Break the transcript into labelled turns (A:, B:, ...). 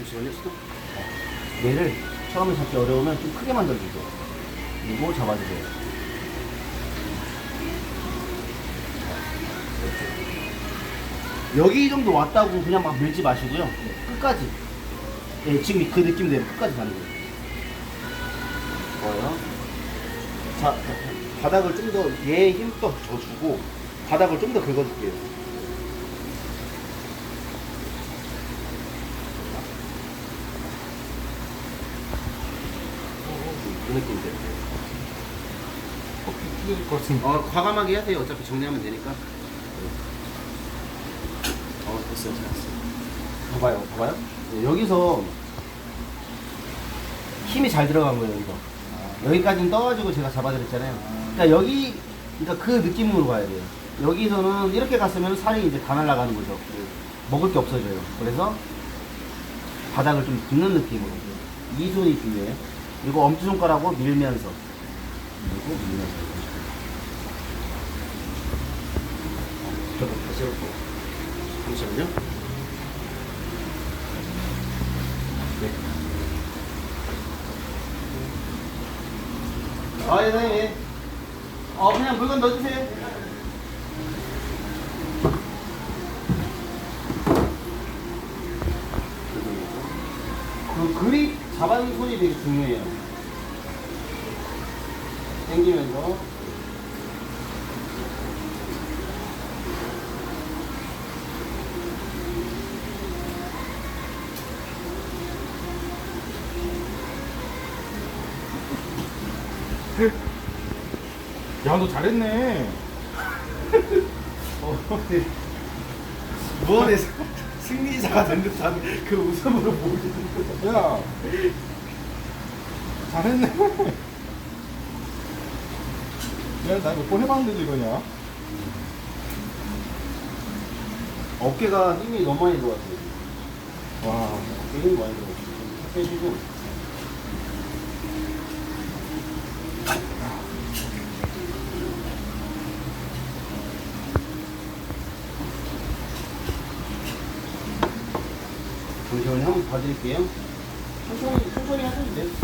A: 잠시만요, 스톱. 얘를 처음에 잡기 어려우면 좀 크게 만들어주죠. 그리고 잡아주세요. 여기 정도 왔다고 그냥 막 밀지 마시고요. 끝까지. 예, 지금 그 느낌대로 끝까지 가는 거예요. 좋아요. 자, 바닥을 좀 더, 얘 힘 더 줘주고, 바닥을 좀 더 긁어줄게요. 그 느낌대로.
B: 뜯을 것 같은데.
A: 어, 과감하게 하세요. 어차피 정리하면 되니까. 어, 됐어요. 잘했어요. 봐봐요. 봐봐요. 네, 여기서 힘이 잘 들어간 거예요, 이거. 여기까지는 떠가지고 제가 잡아드렸잖아요. 그러니까 여기, 그러니까 그 느낌으로 가야 돼요. 여기서는 이렇게 갔으면 살이 이제 다 날아가는 거죠. 먹을 게 없어져요. 그래서 바닥을 좀 긁는 느낌으로. 이 손이 중요해요. 그리고 엄지손가락으로 밀면서. 그리고 밀면서. 저도 다시 해볼게요. 잠시만요. 네. 아, 예, 네, 예. 어, 그냥 물건 넣어주세요. 그 그립 잡아는 손이 되게 중요해요. 당기면서.
B: 야, 너 잘했네.
A: 어, 네. 무언에서 승리자가 된 듯한 그 웃음으로 보이는 거.
B: 야. 잘했네. 야, 나 몇 번 해봤는데 이거냐?
A: 어깨가 힘이 너무 많이 들어왔어요.
B: 와.
A: 어깨 힘이 많이 들어왔어요. 해주고. 잠시만요. 한번 봐드릴게요. 천천히, 천천히 하셔도 돼요.